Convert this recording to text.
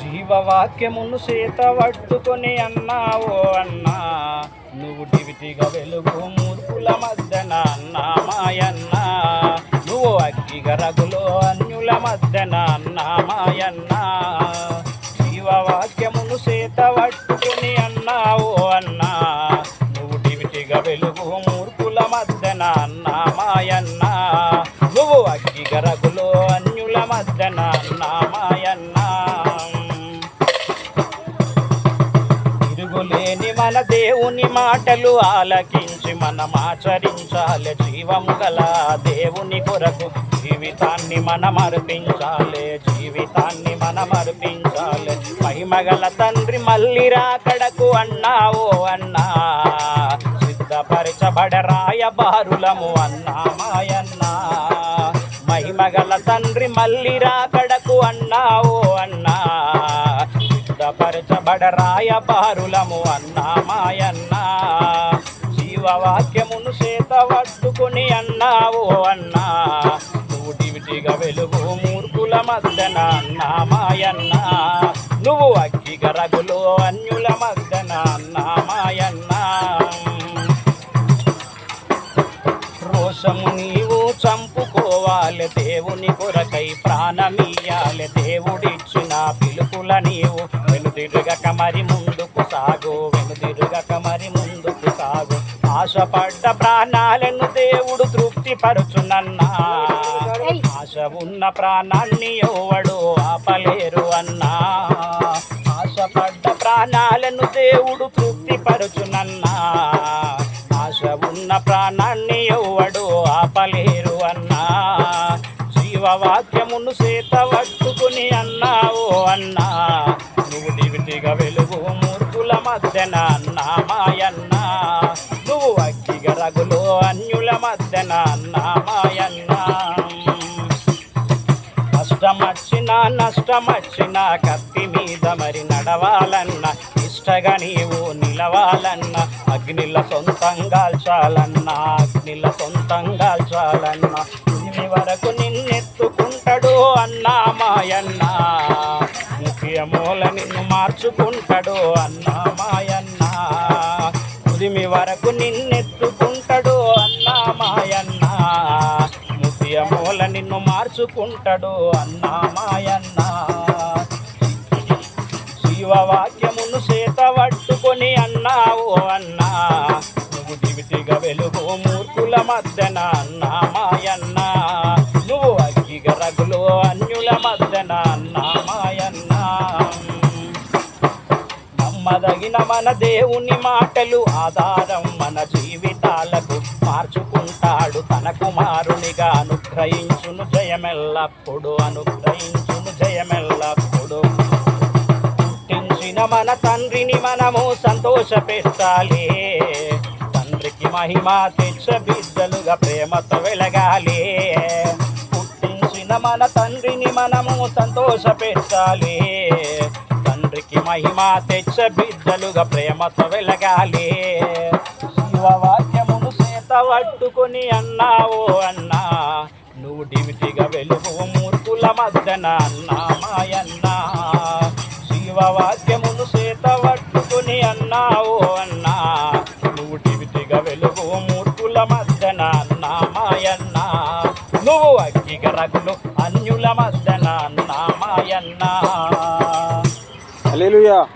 జీవవాక్యమును సీత పట్టుకొని అన్నావో అన్నా నువ్వు టివిటిగా వెలుగు మూర్ఖుల మధ్యన అన్నా మాయన్న. నువ్వు అగ్గిగ రగులో అన్యుల మధ్యన అన్నా మాయన్న. జీవవాక్యమును సీత పట్టుకొని అన్నావో అన్నా. నువ్వు టివిటిగా వెలుగు మూర్ఖుల మధ్యన అన్నా మాయన్న. మన దేవుని మాటలు ఆలకించి మనం ఆచరించాలి జీవం గల దేవుని కొరకు. జీవితాన్ని మనం అర్పించాలి జీవితాన్ని మనం అర్పించాలి. మహిమగల తండ్రి మళ్ళీ రాకడకు అన్నావో అన్నా. సిద్ధపరచబడ రాయబారులము అన్నా మాయన్నా. మహిమగల తండ్రి మళ్ళీ రాకడకు అన్నావో అన్నా. సిద్ధపరచబడ రాయబారులము అన్నా మాయన్న. జీవవాక్యమును చేత పట్టుకుని అన్నావు అన్నా. నువ్వు వెలుగు మూర్ఖుల మద్దన అన్నా మాయన్న. నువ్వు అగ్గిగ రగులు అన్యుల మద్దన అన్నా మాయన్న. రోషముని వెనుదిరుగక మరి ముందుకు సాగు వెనుదిరుగక మరి ముందుకు సాగు. ఆశపడ్డ ప్రాణాలను దేవుడు తృప్తి పరుచునన్నా ఆశ ఉన్న ప్రాణాన్ని ఎవడు ఆపలేరు అన్నా. ఆశపడ్డ ప్రాణాలను దేవుడు తృప్తి పరుచునన్నా ఆశ ఉన్న ప్రాణాన్ని ఎవడు ఆపలేరు అన్నా. జీవవాక్యమును చేత పట్టుకుని అన్నావు అన్నా. నువ్వు వెలుగు మూర్ఖుల మధ్యన అన్నమాయన్నా నువ్వు అగ్గిగ రగులు అన్యుల మధ్యన నష్టం మాయన్నా. కష్టమచ్చినా నష్టమచ్చినా కత్తి మీద మరి నడవాలన్న. ఇష్టగా నీవు నిలవాలన్న. అగ్నిల సొంతంగా చాలన్నా అగ్నిల సొంతంగా చాలన్నా ఇది వరకు నిన్నెత్తుకుంటాడు అన్నా మాయన్నా. ముఖ్యమూల నిన్ను మార్చుకుంటాడు అన్న మాయన్న. ఉదిమి వరకు నిన్నెత్తుకుంటాడు అన్న మాయన్న. ముత్యమూల నిన్ను మార్చుకుంటాడు అన్నా మాయన్న. జీవవాక్యమును చేత పట్టుకొని అన్నావు అన్నా. నువ్వు దివిటిగా వెలుగు మూర్ఖుల మధ్యన నమ్మదగిన మన దేవుని మాటలు ఆధారం మన జీవితాలకు మార్చుకుంటాడు. తన కుమారునిగా అనుగ్రహించును జయమెల్లప్పుడు అనుగ్రహించును జయమెల్లప్పుడు. పుట్టించిన మన తండ్రిని మనము సంతోషపెట్టాలి. తండ్రికి మహిమ తెచ్చ బిడ్డలుగా ప్రేమతో వెలగాలి. పుట్టించిన మన తండ్రిని మనము సంతోషపెట్టాలి. మహిమ తెచ్చ బిడ్డలుగా ప్రేమతో వెలగాలి. శివవాక్యమును చేత పట్టుకొని అన్నావు అన్నా నువ్వు డివిటిగా వెలుగు మూర్ఖుల మధ్యన అన్నా మాయన్నా. శివవాక్యమును చేత పట్టుకొని అన్నావు అన్నా నువ్వు డివిటిగా వెలుగు మూర్ఖుల మధ్యన అన్నా మాయన్నా. నువ్వు అగ్గిగ రగులు అన్యుల మధ్యన అన్నా మాయన్నా. Hallelujah.